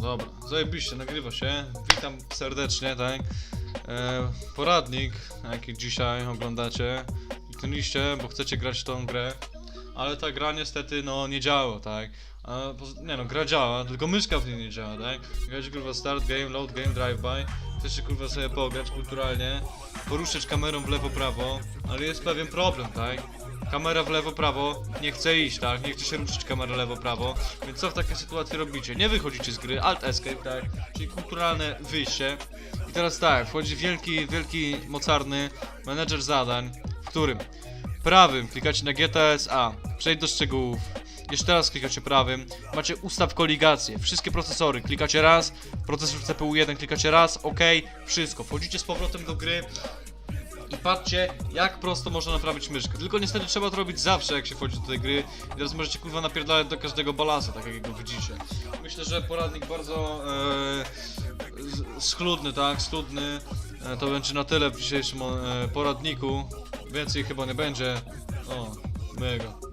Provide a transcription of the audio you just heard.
Dobra, zajebiście, nagrywa się. Witam serdecznie, tak? E, poradnik, jaki dzisiaj oglądacie. Kliknęliście, bo chcecie grać w tą grę. Ale ta gra niestety, no, nie działa, tak? A, nie no, gra działa, tylko myszka w niej nie działa, tak? Grać kurwa start game, load game, drive-by. Chcecie kurwa sobie pograć kulturalnie, poruszać kamerą w lewo, prawo, ale jest pewien problem, tak? Kamera w lewo, prawo, nie chce iść, tak? Nie chce się ruszyć kamera lewo, prawo. Więc co w takiej sytuacji robicie? Nie wychodzicie z gry, alt escape, tak? Czyli kulturalne wyjście. I teraz tak, wchodzi wielki, wielki, mocarny menedżer zadań, w którym prawym klikacie na GTSA, przejdź do szczegółów. Jeszcze raz klikacie prawym, macie ustaw koligację, wszystkie procesory, klikacie raz, procesor CPU 1 klikacie raz, ok, wszystko. Wchodzicie z powrotem do gry, i patrzcie, jak prosto można naprawić myszkę. Tylko niestety trzeba to robić zawsze, jak się wchodzi do tej gry. I teraz możecie kurwa napierdalać do każdego balansu, tak jak go widzicie. Myślę, że poradnik bardzo e, schludny, tak, schludny. E, to będzie na tyle w dzisiejszym e, poradniku. Więcej chyba nie będzie. O, mega.